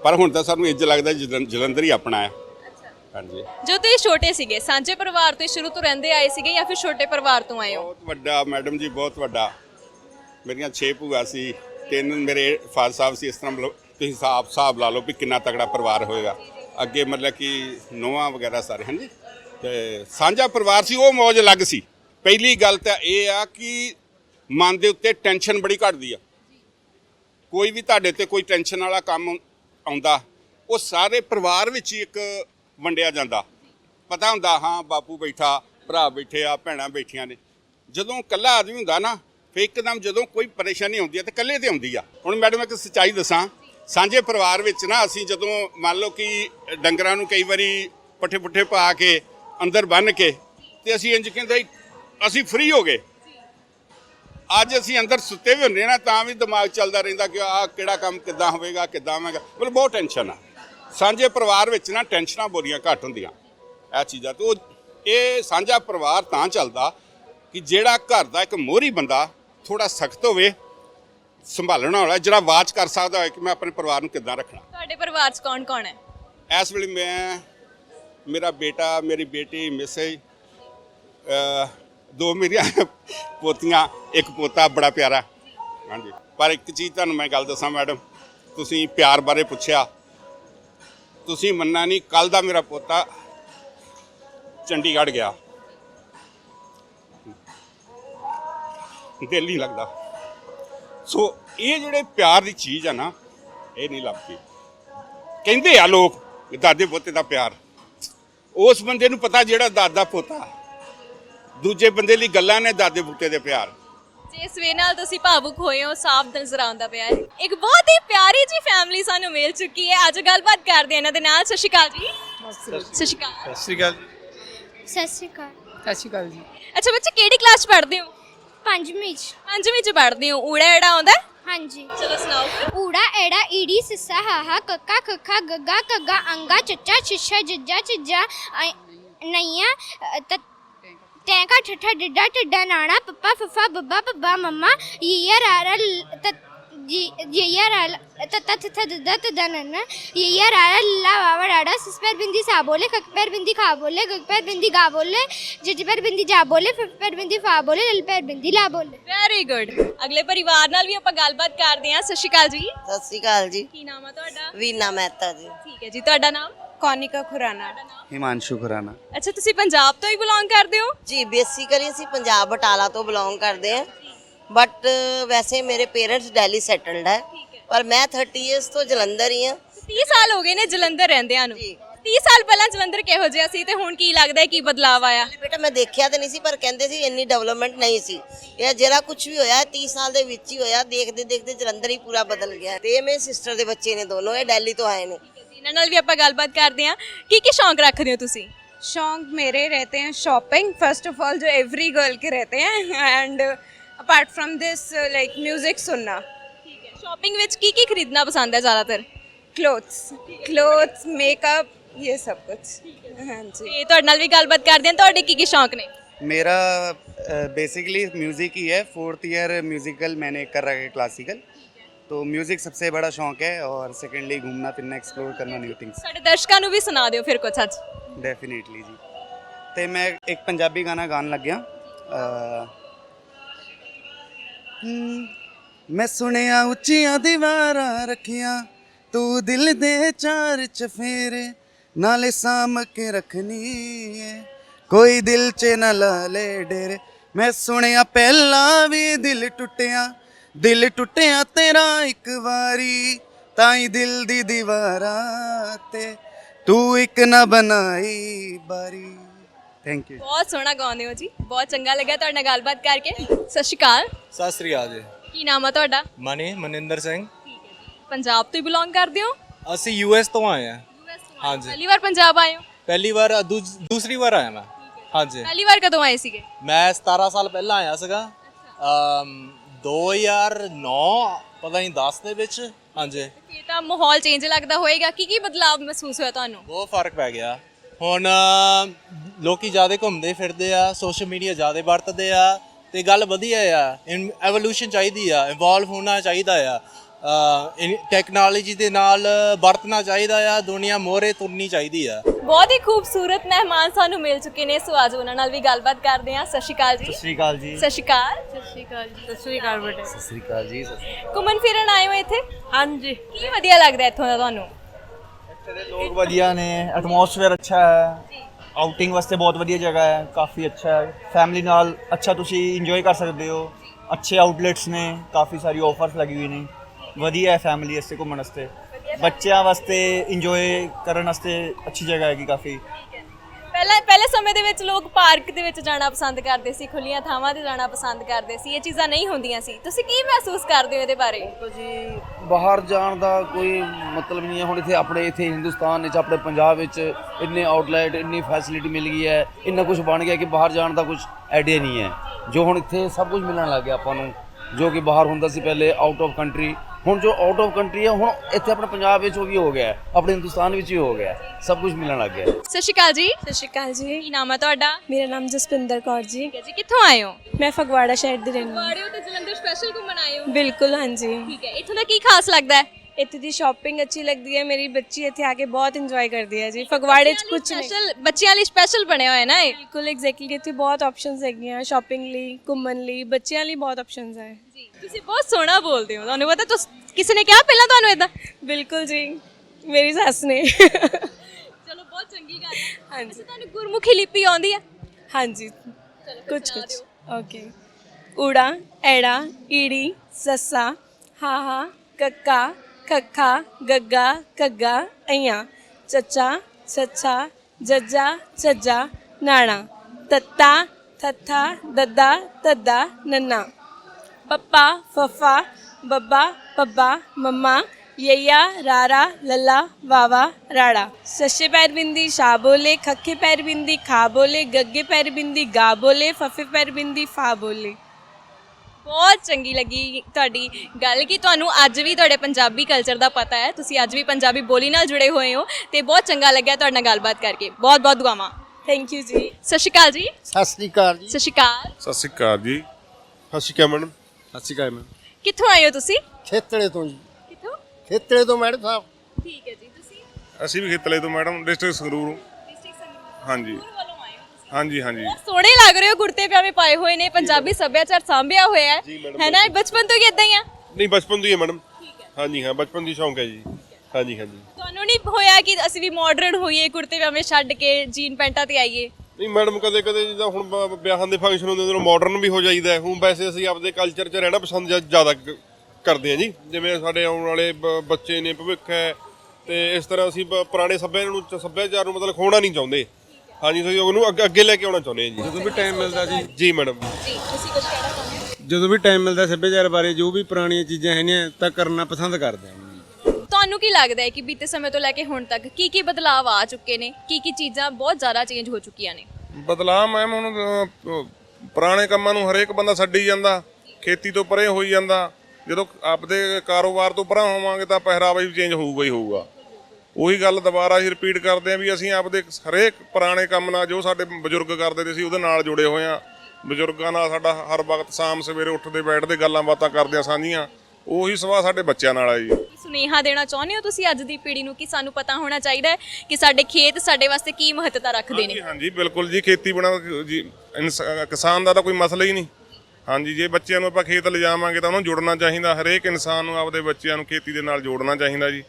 J: ਪਰ ਹੁਣ ਤਾਂ ਸਾਨੂੰ ਇੰਜ ਲੱਗਦਾ ਜਲੰ- ਜਲੰਧਰ ਹੀ ਆਪਣਾ ਹੈ। ਹਾਂਜੀ।
A: ਜੋ ਤੁਸੀਂ ਛੋਟੇ ਸੀਗੇ ਸਾਂਝੇ ਪਰਿਵਾਰ ਤੋਂ ਹੀ ਸ਼ੁਰੂ ਤੋਂ ਰਹਿੰਦੇ ਆਏ ਸੀਗੇ ਜਾਂ ਫਿਰ ਛੋਟੇ ਪਰਿਵਾਰ ਤੋਂ ਆਏ ਹੋ?
J: ਬਹੁਤ ਵੱਡਾ ਮੈਡਮ ਜੀ ਬਹੁਤ ਵੱਡਾ। ਮੇਰੀਆਂ 6 ਭੂਆ ਸੀ ਤਿੰਨ ਮੇਰੇ ਫਾਦਰ ਸਾਹਿਬ ਸੀ ਇਸ ਤਰ੍ਹਾਂ ਮਤਲਬ ਤੁਸੀਂ ਹਿਸਾਬ ਹਿਸਾਬ ਲਾ ਲਓ ਵੀ ਕਿੰਨਾ ਤਗੜਾ ਪਰਿਵਾਰ ਹੋਏਗਾ। ਅੱਗੇ ਮਤਲਬ ਕਿ ਨੋਆ ਵਗੈਰਾ ਸਾਰੇ ਹਾਂਜੀ। ਤੇ ਸਾਂਝਾ ਪਰਿਵਾਰ ਸੀ ਉਹ ਮੌਜ ਅਲੱਗ ਸੀ। ਪਹਿਲੀ ਗੱਲ ਤਾਂ ਇਹ ਆ ਕਿ ਮਨ ਦੇ ਉੱਤੇ ਟੈਨਸ਼ਨ ਬੜੀ ਘਟਦੀ ਆ। ਕੋਈ ਵੀ ਤੁਹਾਡੇ ਤੇ ਕੋਈ ਟੈਨਸ਼ਨ ਵਾਲਾ ਕੰਮ ਆਉਂਦਾ, ਉਹ ਸਾਰੇ ਪਰਿਵਾਰ ਵਿੱਚ ਹੀ ਇੱਕ ਵੰਡਿਆ ਜਾਂਦਾ। ਪਤਾ ਹੁੰਦਾ, ਹਾਂ, ਬਾਪੂ ਬੈਠਾ, ਭਰਾ ਬੈਠੇ ਆ, ਭੈਣਾਂ ਬੈਠੀਆਂ ਨੇ। ਜਦੋਂ ਇਕੱਲਾ ਆਦਮੀ ਹੁੰਦਾ ਨਾ ਫੇ ਇੱਕਦਮ ਜਦੋਂ ਕੋਈ ਪਰੇਸ਼ਾਨੀ ਆਉਂਦੀ ਹੈ ਤੇ ਇਕੱਲੇ ਤੇ ਆਉਂਦੀ ਆ। ਹੁਣ ਮੈਡਮ, ਇੱਕ ਸੱਚਾਈ ਦੱਸਾਂ, ਸਾਂਝੇ ਪਰਿਵਾਰ ਵਿੱਚ ਨਾ ਅਸੀਂ ਜਦੋਂ ਮੰਨ ਲਓ ਕਿ ਡੰਗਰਾਂ ਨੂੰ ਕਈ ਵਾਰੀ ਪੱਠੇ ਪੁੱਠੇ ਪਾ ਕੇ ਅੰਦਰ ਬੰਨ ਕੇ, ਤੇ ਅਸੀਂ ਇੰਜ ਕਹਿੰਦੇ, ਅਸੀਂ ਫ੍ਰੀ ਹੋ ਗਏ। ਅੱਜ ਅਸੀਂ ਅੰਦਰ ਸੁੱਤੇ ਵੀ ਹੁੰਦੇ ਨਾ ਤਾਂ ਵੀ ਦਿਮਾਗ ਚੱਲਦਾ ਰਹਿੰਦਾ ਕਿ ਆਹ ਕਿਹੜਾ ਕੰਮ ਕਿੱਦਾਂ ਹੋਵੇਗਾ ਕਿੱਦਾਂ ਹੋਵੇਗਾ। ਮਤਲਬ ਬਹੁਤ ਟੈਨਸ਼ਨ ਆ। ਸਾਂਝੇ ਪਰਿਵਾਰ ਵਿੱਚ ਨਾ ਟੈਨਸ਼ਨਾਂ ਬੋਰੀਆਂ ਘੱਟ ਹੁੰਦੀਆਂ। ਇਹ ਚੀਜ਼ਾਂ ਤੇ ਉਹ ਇਹ ਸਾਂਝਾ ਪਰਿਵਾਰ ਤਾਂ ਚੱਲਦਾ ਕਿ ਜਿਹੜਾ ਘਰ ਦਾ ਇੱਕ ਮੋਹਰੀ ਬੰਦਾ ਥੋੜਾ ਸਖਤ ਹੋਵੇ ਸੰਭਾਲਣਾ ਵਾਲਾ ਜਿਹੜਾ ਵਾਚ ਕਰ ਸਕਦਾ ਹੋਵੇ ਕਿ ਮੈਂ ਆਪਣੇ ਪਰਿਵਾਰ ਨੂੰ ਕਿੱਦਾਂ ਰੱਖਣਾ।
A: ਤੁਹਾਡੇ ਪਰਿਵਾਰ 'ਚ ਕੌਣ ਕੌਣ ਹੈ?
J: ਇਸ ਵੇਲੇ ਮੈਂ ਮੇਰਾ ਬੇਟਾ ਮੇਰੀ ਬੇਟੀ ਮਿਸੇਜ ਦੋ ਮੇਰੀਆਂ ਪੋਤੀਆਂ, ਇੱਕ ਪੋਤਾ ਬੜਾ ਪਿਆਰਾ। ਹਾਂਜੀ। ਪਰ ਇੱਕ ਚੀਜ਼ ਤੁਹਾਨੂੰ ਮੈਂ ਗੱਲ ਦੱਸਾਂ ਮੈਡਮ, ਤੁਸੀਂ ਪਿਆਰ ਬਾਰੇ ਪੁੱਛਿਆ। ਤੁਸੀਂ ਮੰਨਣਾ ਨਹੀਂ ਕੱਲ ਦਾ ਮੇਰਾ ਪੋਤਾ ਚੰਡੀਗੜ੍ਹ ਗਿਆ। ਦਿਲ ਨਹੀਂ ਲੱਗਦਾ। ਸੋ ਇਹ ਜਿਹੜੇ ਪਿਆਰ ਦੀ ਚੀਜ਼ ਆ ਨਾ, ਇਹ ਨਹੀਂ ਲੱਭਦੀ। ਕਹਿੰਦੇ ਆ ਲੋਕ, ਦਾਦੇ ਪੋਤੇ ਦਾ ਪਿਆਰ। ਉਸ ਬੰਦੇ ਨੂੰ ਪਤਾ ਜਿਹੜਾ ਦਾਦਾ ਪੋਤਾ ਦੂਜੇ ਬੰਦੇ ਲਈ ਗੱਲਾਂ ਨੇ ਦਾਦੇ ਪੁੱਤੇ ਦੇ ਪਿਆਰ।
A: ਜੇ ਸਵੇਰ ਨਾਲ ਤੁਸੀਂ ਭਾਵੁਕ ਹੋਏ ਹੋ ਸਾਫ਼ ਨਜ਼ਰ ਆਉਂਦਾ ਪਿਆ ਹੈ। ਇੱਕ ਬਹੁਤ ਹੀ ਪਿਆਰੀ ਜੀ ਫੈਮਿਲੀ ਸਾਨੂੰ ਮਿਲ ਚੁੱਕੀ ਹੈ। ਅੱਜ ਗੱਲਬਾਤ ਕਰਦੇ ਹਾਂ ਇਹਨਾਂ ਦੇ ਨਾਲ। ਸਤਿ ਸ਼੍ਰੀ ਅਕਾਲ ਜੀ। ਸਤਿ ਸ਼੍ਰੀ ਅਕਾਲ।
C: ਸਤਿ ਸ਼੍ਰੀ ਅਕਾਲ
K: ਸਤਿ ਸ਼੍ਰੀ ਅਕਾਲ।
F: ਸਤਿ ਸ਼੍ਰੀ ਅਕਾਲ ਜੀ।
A: ਅੱਛਾ ਬੱਚੇ ਕਿਹੜੀ ਕਲਾਸ 'ਚ ਪੜ੍ਹਦੇ ਹੋ?
K: ਪੰਜਵੀਂ ਚ।
A: ਪੰਜਵੀਂ 'ਚ ਪੜ੍ਹਦੇ ਹੋ। ਊੜਾ ਏੜਾ ਆਉਂਦਾ ਹੈ?
K: ਹਾਂਜੀ।
A: ਚਲੋ ਸੁਣਾਓ ਫਿਰ।
K: ਊੜਾ ਐੜਾ ਈੜੀ ਸਿੱਸਾ ਹਾਹਾ ਕੱਕਾ ਖੱਖਾ ਗੱਗਾ ਕੱਗਾ ਅੰਗਾ ਚੱਚਾ ਛਿੱਛਾ ਜੱਜਾ ਅ- ਨਈਆਂ ਅ, ਤ ਟੈਂਕਾ ਠੱਠਾ ਡਿੱਡਾ ਟਿੱਡਾ ਨਾਣਾ ਪੱਪਾ ਫੱਫਾ ਬੱਬਾ ਪੱਬਾ ਮੰਮਾ ਯੀਆ ਰਾਰਾ ਜੀ ਯੀਆ ਰਾਲਾ ਤਤਾ ਥਥਾ ਦਦਾ ਤਦਾ ਨੰਨਾ ਯੀਆ ਰਾਰਾ ਲਾ ਵਾਵਾ ਡਾੜਾ ਸਿਸ ਪੈਰ ਬਿੰਦੀ ਸਾ ਬੋਲੇ ਖੱਕ ਪੈਰ ਬਿੰਦੀ ਖਾ ਬੋਲੇ ਗਗ ਪੈਰ ਬਿੰਦੀ ਗਾ ਬੋਲੇ ਜਜ ਪੈਰ ਬਿੰਦੀ ਜਾ ਬੋਲੇ ਫਿਫ ਪੈਰ ਬਿੰਦੀ ਫਾ ਬੋਲੇ ਲਲ ਪੈਰ ਬਿੰਦੀ ਲਾ ਬੋਲੇ।
A: ਵੈਰੀ ਗੁੱਡ ਅਗਲੇ ਪਰਿਵਾਰ ਨਾਲ ਵੀ ਆਪਾਂ ਗੱਲਬਾਤ ਕਰਦੇ ਹਾਂ। ਸਤਿ ਸ਼੍ਰੀ ਅਕਾਲ ਜੀ।
L: ਸਤਿ ਸ਼੍ਰੀ ਅਕਾਲ ਜੀ।
A: ਕੀ ਨਾਮ ਹੈ ਤੁਹਾਡਾ?
L: ਵੀਨਾ ਮਹਿਤਾ ਜੀ।
A: ਠੀਕ ਹੈ ਜੀ ਤੁਹਾਡਾ ਨਾਮ?
D: ਕੌਨਿਕਾ ਖੁਰਾਨਾ।
H: ਹਿਮਾਂਸ਼ੂ ਖੁਰਾਨਾ।
A: ਅੱਛਾ ਤੁਸੀਂ ਪੰਜਾਬ ਤੋਂ ਹੀ ਬਿਲੋਂਗ ਕਰਦੇ ਹੋ?
L: ਜੀ ਬੇਸਿਕਲੀ ਅਸੀਂ ਪੰਜਾਬ ਬਟਾਲਾ ਤੋਂ ਬਿਲੋਂਗ ਕਰਦੇ ਹਾਂ। ਬਟ ਵੈਸੇ ਮੇਰੇ ਪੇਰੈਂਟਸ ਦਿੱਲੀ ਸੈਟਲਡ ਹੈ। ਪਰ ਮੈਂ 30 ਇਅਰਸ ਤੋਂ ਜਲੰਧਰ ਹੀ ਹਾਂ।
A: 30 ਸਾਲ ਹੋ ਗਏ ਨੇ ਜਲੰਧਰ ਰਹਿੰਦਿਆਂ ਨੂੰ। 30 ਸਾਲ ਪਹਿਲਾਂ ਜਲੰਧਰ ਕਿਹੋ ਜਿਹਾ ਸੀ ਤੇ ਹੁਣ ਕੀ ਲੱਗਦਾ ਹੈ ਕੀ ਬਦਲਾਅ ਆਇਆ?
L: ਬੇਟਾ ਮੈਂ ਦੇਖਿਆ ਤੇ ਨਹੀਂ ਸੀ ਪਰ ਕਹਿੰਦੇ ਸੀ ਇੰਨੀ ਡਿਵੈਲਪਮੈਂਟ ਨਹੀਂ ਸੀ। ਇਹ ਜਿਹੜਾ ਕੁਝ ਵੀ ਹੋਇਆ 30 ਸਾਲ ਦੇ ਵਿੱਚ ਹੀ ਹੋਇਆ ਦੇਖਦੇ ਦੇਖਦੇ ਜਲੰਧਰ ਹੀ ਪੂਰਾ ਬਦਲ ਗਿਆ। ਤੇ ਇਹ ਮੇਰੇ ਸਿਸਟਰ ਦੇ ਬੱਚੇ ਨੇ ਦੋਨੋਂ ਇਹ ਦਿੱਲੀ ਤੋਂ ਆਏ ਨੇ।
A: ਇਹਨਾਂ ਨਾਲ ਵੀ ਆਪਾਂ ਗੱਲਬਾਤ ਕਰਦੇ ਹਾਂ ਕੀ ਕੀ ਸ਼ੌਂਕ ਰੱਖਦੇ ਹੋ ਤੁਸੀਂ
D: शौक मेरे रहते हैं शॉपिंग फर्स्ट ऑफ ऑल जो एवरी गर्ल के रहते हैं and apart from this like music सुनना
A: ਸ਼ਾਪਿੰਗ ਵਿੱਚ ਕੀ ਕੀ ਖਰੀਦਣਾ ਪਸੰਦ ਹੈ ਜ਼ਿਆਦਾਤਰ
D: क्लोथ्स क्लोथ्स मेकअप ये सब कुछ हाँ जी
A: ਤੇ ਤੁਹਾਡੇ ਨਾਲ ਵੀ ਗੱਲਬਾਤ ਕਰਦੇ ਹਾਂ ਤੁਹਾਡੇ ਕੀ ਕੀ ਸ਼ੌਂਕ ਨੇ
H: मेरा बेसिकली म्यूज़िक ही है फोर्थ ईयर म्यूज़िकल मैंने कर रखा है क्लासिकल तो म्यूज़िक सबसे बड़ा शौक है और सेकेंडली घूमना फिरना एक्सप्लोर करना न्यू थिंग्स
A: ਸਾਡੇ ਦਰਸ਼ਕਾਂ ਨੂੰ ਵੀ ਸੁਣਾ ਦਿਓ ਫਿਰ ਕੁਝ ਅੱਜ
H: डेफिनेटली जी ਤੇ ਮੈਂ ਇੱਕ ਪੰਜਾਬੀ ਗਾਣਾ ਗਾਣ ਲੱਗਿਆ ਮੈਂ ਸੁਣਿਆ ਉੱਚੀਆਂ ਦੀਵਾਰਾਂ ਰੱਖੀਆਂ ਤੂੰ ਦਿਲ ਦੇ ਚਾਰ ਚਫੇਰੇ ਨਾਲੇ ਸਾਂਭ ਕੇ ਰੱਖਣੀ ਏ ਕੋਈ ਦਿਲ 'ਚ ਨਾ ਲਾ ਲੈ ਡੇਰੇ ਮੈਂ ਸੁਣਿਆ ਪਹਿਲਾਂ ਵੀ ਦਿਲ ਟੁੱਟਿਆ ਦਿਲ ਟੁੱਟਿਆ ਤੇਰਾ ਇੱਕ ਵਾਰੀ ਤਾਂ ਹੀ ਦਿਲ ਦੀ ਦੀਵਾਰਾਂ ਤੇ ਤੂੰ ਇੱਕ ਨਾ ਬਣਾਈ ਬਾਰੀ ਥੈਂਕ ਯੂ
A: ਬਹੁਤ ਸੋਹਣਾ ਗਾਉਂਦੇ ਹੋ ਜੀ ਬਹੁਤ ਚੰਗਾ ਲੱਗਿਆ ਤੁਹਾਡੇ ਨਾਲ ਗੱਲਬਾਤ ਕਰਕੇ। ਸਤਿ ਸ਼੍ਰੀ ਅਕਾਲ।
C: ਸਤਿ ਸ਼੍ਰੀ ਅਕਾਲ ਜੀ।
A: ਕੀ ਨਾਮ ਹੈ ਤੁਹਾਡਾ?
C: ਮਨੀ ਮਨਿੰਦਰ ਸਿੰਘ।
A: ਪੰਜਾਬ ਤੋਂ ਹੀ ਬਿਲੋਂਗ ਕਰਦੇ ਹੋ?
C: ਅਸੀਂ ਯੂਐਸ ਤੋਂ ਆਏ ਹਾਂ। ਹਾਂਜੀ।
A: ਪਹਿਲੀ ਵਾਰ ਪੰਜਾਬ ਆਏ ਹੋ?
C: ਪਹਿਲੀ ਵਾਰ ਦੂਜ- ਦੂਸਰੀ ਵਾਰ ਆਇਆ ਮੈਂ। ਹਾਂਜੀ।
A: ਪਹਿਲੀ ਵਾਰ ਕਦੋਂ ਆਏ ਸੀਗੇ?
C: ਮੈਂ 17 ਸਾਲ ਪਹਿਲਾਂ ਆਇਆ ਸੀਗਾ। ਅਮ 2009 ਪਤਾ ਨਹੀਂ 10 ਦੇ ਵਿੱਚ? ਹਾਂਜੀ।
A: ਇਹ ਤਾਂ ਮਾਹੌਲ ਚੇਂਜ ਲੱਗਦਾ ਹੋਏਗਾ। ਕੀ ਕੀ ਬਦਲਾਅ ਮਹਿਸੂਸ ਹੋਇਆ ਤੁਹਾਨੂੰ?
C: ਬਹੁਤ ਫ਼ਰਕ ਪੈ ਗਿਆ। ਹੁਣ ਲੋਕੀ ਜ਼ਿਆਦਾ ਘੁੰਮਦੇ ਫਿਰਦੇ ਆ ਸੋਸ਼ਲ ਮੀਡੀਆ ਜ਼ਿਆਦਾ ਵਰਤਦੇ ਆ ਤੇ ਗੱਲ ਵਧੀਆ ਆ। ਐਵੋਲੂਸ਼ਨ ਚਾਹੀਦੀ ਆ ਇਵੋਲਵ ਹੋਣਾ ਚਾਹੀਦਾ ਆ। ਟੈਕਨੋਲੋਜੀ ਦੇ ਨਾਲ ਵਰਤਣਾ ਚਾਹੀਦਾ ਆ ਦੁਨੀਆ ਮੋਰੇ ਤੁਰਨੀ ਚਾਹੀਦੀ ਆ।
A: ਬਹੁਤ ਹੀ ਖੂਬਸੂਰਤ ਮਹਿਮਾਨ ਸਾਨੂੰ ਮਿਲ ਚੁੱਕੇ ਨੇ ਸੋ ਅੱਜ ਉਹਨਾਂ ਨਾਲ ਵੀ ਗੱਲਬਾਤ ਕਰਦੇ ਹਾਂ। ਸਤਿ ਸ਼੍ਰੀ ਜੀ।
H: ਸਤਿ ਸ਼੍ਰੀ ਜੀ।
A: ਸਤਿ ਸ਼੍ਰੀ ਅਕਾਲ। ਸਤਿ ਜੀ।
H: ਸਤਿ ਸ਼੍ਰੀ ਅਕਾਲ ਬੇਟੇ। ਸਤਿ ਜੀ
A: ਘੁੰਮਣ ਫਿਰਨ ਆਏ ਹੋ ਇੱਥੇ?
D: ਹਾਂਜੀ।
A: ਕੀ ਵਧੀਆ ਲੱਗਦਾ ਇੱਥੋਂ ਦਾ ਤੁਹਾਨੂੰ?
H: ਇੱਥੇ ਦੇ ਲੋਕ ਵਧੀਆ ਨੇ ਐਟਮੋਸਫੇਅਰ ਅੱਛਾ ਹੈ। ਆਊਟਿੰਗ ਵਾਸਤੇ ਬਹੁਤ ਵਧੀਆ ਜਗ੍ਹਾ ਹੈ ਕਾਫੀ ਅੱਛਾ ਹੈ। ਫੈਮਿਲੀ ਨਾਲ ਅੱਛਾ ਤੁਸੀਂ ਇੰਜੋਏ ਕਰ ਸਕਦੇ ਹੋ। ਅੱਛੇ ਆਊਟਲੈਟਸ ਨੇ ਕਾਫੀ ਸਾਰੀ ਆਫਰਸ ਲੱਗੀ ਹੋਈ ਨੇ। ਵਧੀਆ ਹੈ ਫੈਮਿਲੀ ਵਾਸਤੇ ਘੁੰਮਣ ਵਾਸਤੇ। ਬੱਚਿਆਂ ਵਾਸਤੇ ਇੰਜੋਏ ਕਰਨ ਵਾਸਤੇ ਅੱਛੀ ਜਗ੍ਹਾ ਹੈਗੀ ਕਾਫੀ।
A: ਪਹਿਲਾਂ ਪਹਿਲੇ ਸਮੇਂ ਦੇ ਵਿੱਚ ਲੋਕ ਪਾਰਕ ਦੇ ਵਿੱਚ ਜਾਣਾ ਪਸੰਦ ਕਰਦੇ ਸੀ ਖੁੱਲੀਆਂ ਥਾਵਾਂ ਤੇ ਜਾਣਾ ਪਸੰਦ ਕਰਦੇ ਸੀ ਇਹ ਚੀਜ਼ਾਂ ਨਹੀਂ ਹੁੰਦੀਆਂ ਸੀ। ਤੁਸੀਂ ਕੀ ਮਹਿਸੂਸ ਕਰਦੇ ਹੋ ਇਹਦੇ ਬਾਰੇ?
M: ਜੀ ਬਾਹਰ ਜਾਣ ਦਾ ਕੋਈ ਮਤਲਬ ਨਹੀਂ ਹੈ। ਹੁਣ ਇੱਥੇ ਆਪਣੇ ਇੱਥੇ ਹਿੰਦੁਸਤਾਨ ਵਿੱਚ ਆਪਣੇ ਪੰਜਾਬ ਵਿੱਚ ਇੰਨੇ ਆਊਟਲੈਟ ਇੰਨੀ ਫੈਸਿਲਿਟੀ ਮਿਲ ਗਈ ਹੈ ਇੰਨਾ ਕੁਝ ਬਣ ਗਿਆ ਕਿ ਬਾਹਰ ਜਾਣ ਦਾ ਕੁਝ ਆਈਡੀਆ ਨਹੀਂ ਹੈ। ਜੋ ਹੁਣ ਇੱਥੇ ਸਭ ਕੁਝ ਮਿਲਣ ਲੱਗ ਗਿਆ ਆਪਾਂ ਨੂੰ। ਜੋ ਕਿ ਬਾਹਰ ਹੁੰਦਾ ਸੀ ਪਹਿਲੇ ਆਊਟ ਆਫ ਕੰਟਰੀ ਹੁਣ ਜੋ ਆਊਟ ਆਫ ਕੰਟਰੀ ਹੈ ਹੁਣ ਇੱਥੇ ਆਪਣੇ ਪੰਜਾਬ ਵਿੱਚ ਉਹ ਵੀ ਹੋ ਗਿਆ ਹੈ, ਆਪਣੇ ਹਿੰਦੁਸਤਾਨ ਵਿੱਚ ਵੀ ਹੋ ਗਿਆ ਹੈ। ਸਭ ਕੁਝ ਮਿਲਣ ਲੱਗ ਗਿਆ। ਹੈ।
A: ਸਤਿ ਸ਼੍ਰੀ ਅਕਾਲ ਜੀ।
B: ਸਤਿ ਸ਼੍ਰੀ ਅਕਾਲ ਜੀ।
A: ਕੀ ਨਾਮ ਹੈ ਤੁਹਾਡਾ?
B: ਮੇਰਾ ਨਾਮ ਜਸਪਿੰਦਰ ਕੌਰ ਜੀ।
A: ਠੀਕ ਹੈ ਜੀ ਕਿੱਥੋਂ ਆਏ ਹੋ?
B: ਮੈਂ ਫਗਵਾੜਾ ਸ਼ਹਿਰ ਦੀ ਰਹਿਣ ਵਾਲੀ
A: ਹੋ। ਤੇ ਜਲੰਧਰ ਸਪੈਸ਼ਲ ਘੁੰਮਣ ਆਏ ਹੋ?
B: ਬਿਲਕੁਲ ਹਾਂਜੀ।
A: ਠੀਕ ਹੈ ਇੱਥੋਂ ਦਾ ਕੀ ਖਾਸ ਲੱਗਦਾ ਹੈ?
B: ਇੱਥੇ ਦੀ ਸ਼ਾਪਿੰਗ ਅੱਛੀ ਲੱਗਦੀ ਹੈ ਮੇਰੀ ਬੱਚੀ ਇੱਥੇ ਆ ਕੇ ਬਹੁਤ ਇੰਜੋਏ ਕਰਦੀ ਹੈ ਜੀ। ਫਗਵਾੜੇ 'ਚ ਕੁਝ ਨਹੀਂ।
A: ਸਪੈਸ਼ਲ ਬੱਚਿਆਂ ਲਈ ਸਪੈਸ਼ਲ ਬਣਿਆ ਹੋਇਆ ਨਾ ਇਹ?
B: ਬਿਲਕੁਲ ਐਗਜ਼ੈਕਟਲੀ ਇੱਥੇ ਬਹੁਤ ਆਪਸ਼ਨਸ ਹੈਗੀਆਂ ਸ਼ਾਪਿੰਗ ਲਈ ਘੁੰਮਣ ਲਈ ਬੱਚਿਆਂ ਲਈ ਬਹੁਤ ਆਪਸ਼ਨਸ ਹੈ।
A: ਜੀ ਤੁਸੀਂ ਬਹੁਤ ਸੋਹਣਾ ਬੋਲਦੇ ਹੋ ਤੁਹਾਨੂੰ ਪਤਾ ਤੁਸ ਕਿਸੇ ਨੇ ਕਿਹਾ ਪਹਿਲਾਂ ਤੁਹਾਨੂੰ ਇਦਾਂ
B: ਬਿਲਕੁਲ ਜੀ ਮੇਰੀ ਸੱਸ ਨੇ।
A: ਚਲੋ ਬਹੁਤ ਚੰਗੀ ਗੱਲ ਹੈ। ਹਾਂਜੀ। ਤੁਹਾਨੂੰ ਗੁਰਮੁਖੀ ਲਿਪੀ ਆਉਂਦੀ ਹੈ?
B: ਹਾਂਜੀ ਕੁਝ ਕੁਝ ਓਕੇ ਊੜਾ ਐੜਾ ਈੜੀ ਸੱਸਾ ਹਾਹਾ ਕੱਕਾ ਖੱਖਾ, ਗੱਗਾ ਕੱਗਾ ਅਈਆਂ, ਚੱਚਾ, ਛੱਛਾ, ਜੱਜਾ ਝੱਜਾ ਨਾਣਾ, ਤੱਤਾ, ਥੱਥਾ, ਦੱਦਾ, ਤੱਦਾ, ਨੰਨਾ। ਪੱਪਾ, ਫਫਾ, ਬੱਬਾ, ਪੱਬਾ, ਮੰਮਾ, ਯਈਆ, ਰਾਰਾ, ਲੱਲਾ, ਵਾਵਾ, ਰਾੜਾ। ਸੱਸੇ ਪੈਰ ਬਿੰਦੀ, ਸ਼ਾ ਬੋਲੇ, ਖੱਖੇ ਪੈਰ ਬਿੰਦੀ, ਖਾ ਬੋਲੇ, ਗੱਗੇ ਪੈਰ ਬਿੰਦੀ, ਗਾ ਬੋਲੇ, ਫਫੇ ਪੈਰ ਬਿੰਦੀ, ਫਾ ਬੋਲੇ। ਬਹੁਤ ਚੰਗੀ ਲੱਗੀ ਤੁਹਾਡੀ ਗੱਲ ਕਿ ਤੁਹਾਨੂੰ ਅੱਜ ਵੀ ਤੁਹਾਡੇ ਪੰਜਾਬੀ ਕਲਚਰ ਦਾ ਪਤਾ ਹੈ। ਤੁਸੀਂ ਅੱਜ ਵੀ ਪੰਜਾਬੀ ਬੋਲੀ ਨਾਲ ਜੁੜੇ ਹੋਏ ਹੋ ਤੇ ਬਹੁਤ ਚੰਗਾ ਲੱਗਿਆ ਤੁਹਾਡੇ ਨਾਲ ਗੱਲਬਾਤ ਕਰਕੇ। ਬਹੁਤ ਬਹੁਤ ਦੁਆਵਾਂ। ਥੈਂਕ ਯੂ ਜੀ। ਸਤਿ ਸ਼੍ਰੀ ਅਕਾਲ ਜੀ।
N: ਸਤਿ ਸ੍ਰੀ ਅਕਾਲ ਜੀ।
A: ਸਤਿ ਸ਼੍ਰੀ ਅਕਾਲ।
O: ਸਤਿ ਸ਼੍ਰੀ ਅਕਾਲ ਜੀ। ਸਤਿ ਸ਼੍ਰੀ ਅਕਾਲ ਮੈਡਮ। ਸਤਿ ਸ਼੍ਰੀ ਅਕਾਲ ਮੈਮ।
A: ਕਿੱਥੋਂ ਆਏ ਹੋ ਤੁਸੀਂ?
N: ਖੇਤੜੇ ਤੋਂ ਜੀ।
A: ਕਿੱਥੋਂ?
N: ਖੇਤੜੇ ਤੋਂ ਮੈਡਮ ਸਾਹਿਬ।
A: ਠੀਕ ਹੈ ਜੀ ਤੁਸੀਂ?
O: ਅਸੀਂ ਵੀ ਖੇਤਲੇ ਤੋਂ ਮੈਡਮ ਡਿਸਟ੍ਰਿਕਟ ਸੰਗਰੂਰ। ਹਾਂਜੀ। ਹਾਂਜੀ ਹਾਂਜੀ।
A: ਸੋਹਣੇ ਲੱਗ ਰਹੇ ਹੋ ਕੁੜਤੇ ਪਜਾਮੇ ਪਾਏ ਹੋਏ ਨੇ ਪੰਜਾਬੀ ਸੱਭਿਆਚਾਰ ਸਾਂਭਿਆ ਹੋਇਆ ਹੈ। ਹੈ ਨਾ? ਬਚਪਨ ਤੋਂ ਹੀ ਇਦਾਂ ਹੀ ਆ?
O: ਨਹੀਂ ਬਚਪਨ ਤੋਂ ਹੀ ਹੈ ਮੈਡਮ। ਹਾਂਜੀ ਹਾਂ ਬਚਪਨ ਦੀ ਸ਼ੌਂਕ ਹੈ ਜੀ। ਹਾਂਜੀ ਹਾਂਜੀ।
A: ਤੁਹਾਨੂੰ ਨਹੀਂ ਹੋਇਆ ਕਿ ਅਸੀਂ ਵੀ ਮਾਡਰਨ ਹੋਈਏ ਕੁੜਤੇ ਪਜਾਮੇ ਛੱਡ ਕੇ ਜੀਨ ਪੈਂਟਾਂ ਤੇ ਆਈਏ?
O: ਨਹੀਂ ਮੈਡਮ ਕਦੇ ਕਦੇ ਜਿੱਦਾਂ ਹੁਣ ਬ- ਵਿਆਹਾਂ ਦੇ ਫੰਕਸ਼ਨ ਹੁੰਦੇ ਨੇ ਮਾਡਰਨ ਵੀ ਹੋ ਜਾਈਦਾ ਹੈ। ਹੁਣ ਵੈਸੇ ਅਸੀਂ ਆਪਦੇ ਕਲਚਰ 'ਚ ਰਹਿਣਾ ਪਸੰਦ ਜ਼ਿਆ- ਜ਼ਿਆਦਾ ਕ- ਕਰਦੇ ਹਾਂ ਜੀ। ਜਿਵੇਂ ਸਾਡੇ ਆਉਣ ਵਾਲੇ ਬ- ਬੱਚੇ ਨੇ ਭਵਿੱਖ ਹੈ ਤੇ ਇਸ ਤਰ੍ਹਾਂ ਅਸੀਂ ਬ- ਪੁਰਾਣੇ ਸੱਭਿਆਚਾਰ ਨੂੰ ਸੱਭਿਆਚਾਰ ਨੂੰ ਮਤਲਬ ਖੋਣਾ ਨਹੀਂ ਚਾਹੁੰਦੇ। ਹਾਂਜੀ ਅਸੀਂ ਉਹਨੂੰ ਅੱਗੇ- ਅੱਗੇ ਲੈ ਕੇ ਆਉਣਾ ਚਾਹੁੰਦੇ ਹਾਂ ਜੀ?
P: ਜਦੋਂ ਵੀ ਟਾਈਮ ਮਿਲਦਾ ਜੀ।
O: ਜੀ ਮੈਡਮ।
A: ਜੀ ਤੁਸੀਂ ਕੁਝ ਕਹਿਣਾ ਚਾਹੁੰਦੇ ਹੋ?
P: ਜਦੋਂ ਵੀ ਟਾਈਮ ਮਿਲਦਾ ਸੱਭਿਆਚਾਰ ਬਾਰੇ ਜੋ ਵੀ ਪੁਰਾਣੀਆਂ ਚੀਜ਼ਾਂ ਹੈਗੀਆਂ ਤਾਂ ਕਰਨਾ ਪਸੰਦ ਕਰਦੇ ਹਾਂ।
A: ਤੁਹਾਨੂੰ ਕੀ ਲੱਗਦਾ ਹੈ ਕਿ ਬੀਤੇ ਸਮੇਂ ਤੋਂ ਲੈ ਕੇ ਹੁਣ ਤੱਕ ਕੀ ਕੀ ਬਦਲਾਅ ਆ ਚੁੱਕੇ ਨੇ? ਕੀ ਕੀ ਚੀਜ਼ਾਂ ਬਹੁਤ ਜ਼ਿਆਦਾ ਚੇਂਜ ਹੋ ਚੁੱਕੀਆਂ ਨੇ?
O: ਬਦਲਾਅ ਮੈਮ ਹੁਣ ਅਹ, ਪੁਰਾਣੇ ਕੰਮਾਂ ਨੂੰ ਹਰੇਕ ਬੰਦਾ ਛੱਡੀ ਜਾਂਦਾ ਖੇਤੀ ਤੋਂ ਪਰੇ ਹੋਈ ਜਾਂਦਾ। ਜਦੋਂ ਆਪਦੇ ਕਾਰੋਬਾਰ ਤੋਂ ਪਰਾਂ ਹੋਵਾਂਗੇ ਤਾਂ ਪਹਿਰਾਵਾ ਵੀ ਚੇਂਜ ਹੋਊਗਾ ਹੀ ਹੋਊਗਾ। ਉਹੀ ਗੱਲ ਦੁਬਾਰਾ ਅਸੀਂ ਰਿਪੀਟ ਕਰਦੇ ਆਂ ਵੀ ਅਸੀਂ ਆਪਦੇ ਹਰੇਕ ਪੁਰਾਣੇ ਕੰਮ ਨਾਲ ਜੋ ਸਾਡੇ ਬਜ਼ੁਰਗ ਕਰਦੇ ਸੀ ਉਹਦੇ ਨਾਲ ਜੁੜੇ ਹੋਏ ਆਂ ਬਜ਼ੁਰਗਾਂ ਨਾਲ ਸਾਡਾ ਹਰ ਵਕਤ ਸ਼ਾਮ ਸਵੇਰੇ ਉੱਠਦੇ ਬੈਠਦੇ ਗੱਲਾਂ ਬਾਤਾਂ ਕਰਦੇ ਆਂ ਸਾਂਝੀਆਂ। ਉਹੀ ਸਵਾਹ ਸਾਡੇ ਬੱਚਿਆਂ ਨਾਲ ਆ ਜੀ।
A: ਸੁਨੇਹਾ ਦੇਣਾ ਚਾਹੁੰਦੇ ਹੋ ਤੁਸੀਂ ਅੱਜ ਦੀ ਪੀੜ੍ਹੀ ਨੂੰ ਕਿ ਸਾਨੂੰ ਪਤਾ ਹੋਣਾ ਚਾਹੀਦਾ ਹੈ ਕਿ ਸਾਡੇ ਖੇਤ ਸਾਡੇ ਵਾਸਤੇ ਕੀ ਮਹੱਤਤਾ ਰੱਖਦੇ ਨੇ?
O: ਹਾਂਜੀ ਹਾਂਜੀ ਬਿਲਕੁਲ ਜੀ ਖੇਤੀ ਬਣਾ ਜੀ ਇਨਸ- ਕਿਸਾਨ ਦਾ ਤਾਂ ਕੋਈ ਮਸਲਾ ਹੀ ਨਹੀਂ। ਹਾਂਜੀ ਜੇ ਬੱਚਿਆਂ ਨੂੰ ਆਪਾਂ ਖੇਤ ਲਿਜਾਵਾਂਗੇ ਤਾਂ ਉਹਨਾਂ ਨੂੰ ਜੁੜਨਾ ਚਾਹੀਦਾ ਹਰੇਕ ਇਨਸਾਨ ਨੂੰ ਆਪਦੇ ਬੱਚਿਆਂ ਨੂੰ ਖੇਤੀ ਦੇ ਨਾਲ ਜੋੜਨਾ ਚਾਹੀਦਾ ਜੀ।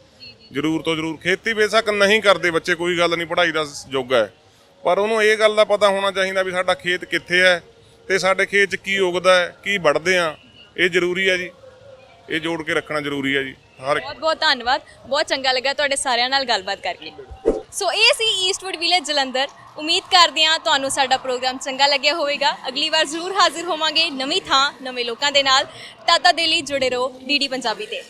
O: ਜ਼ਰੂਰ ਤੋਂ ਜ਼ਰੂਰ ਖੇਤੀ ਬੇਸ਼ੱਕ ਨਹੀਂ ਕਰਦੇ ਬੱਚੇ, ਕੋਈ ਗੱਲ ਨਹੀਂ, ਪੜ੍ਹਾਈ ਦਾ ਯੋਗ ਹੈ। ਪਰ ਉਹਨੂੰ ਇਹ ਗੱਲ ਦਾ ਪਤਾ ਹੋਣਾ ਚਾਹੀਦਾ ਵੀ ਸਾਡਾ ਖੇਤ ਕਿੱਥੇ ਹੈ ਤੇ ਸਾਡੇ ਖੇਤ 'ਚ ਕੀ ਉਗਦਾ ਹੈ, ਕੀ ਵੜਦੇ ਆ ਇਹ ਜ਼ਰੂਰੀ ਹੈ ਜੀ। ਇਹ ਜੋੜ ਕੇ ਰੱਖਣਾ ਜ਼ਰੂਰੀ ਹੈ ਜੀ, ਹਰ
A: ਬਹੁਤ ਬਹੁਤ ਧੰਨਵਾਦ, ਬਹੁਤ ਚੰਗਾ ਲੱਗਾ ਤੁਹਾਡੇ ਸਾਰਿਆਂ ਨਾਲ ਗੱਲਬਾਤ ਕਰਕੇ। ਸੋ ਇਹ ਸੀ ਈਸਟਵੁੱਡ ਵਿਲੇਜ ਜਲੰਧਰ। ਉਮੀਦ ਕਰਦੇ ਹਾਂ ਤੁਹਾਨੂੰ ਸਾਡਾ ਪ੍ਰੋਗਰਾਮ ਚੰਗਾ ਲੱਗਿਆ ਹੋਵੇਗਾ। ਅਗਲੀ ਵਾਰ ਜ਼ਰੂਰ ਹਾਜ਼ਰ ਹੋਵਾਂਗੇ ਨਵੀਂ ਥਾਂ, ਨਵੇਂ ਲੋਕਾਂ ਦੇ ਨਾਲ। ਤਾਤਾ ਦੇ ਲਈ ਜੁੜੇ ਰਹੋ ਡੀਡੀ ਪੰਜਾਬੀ ਤੇ।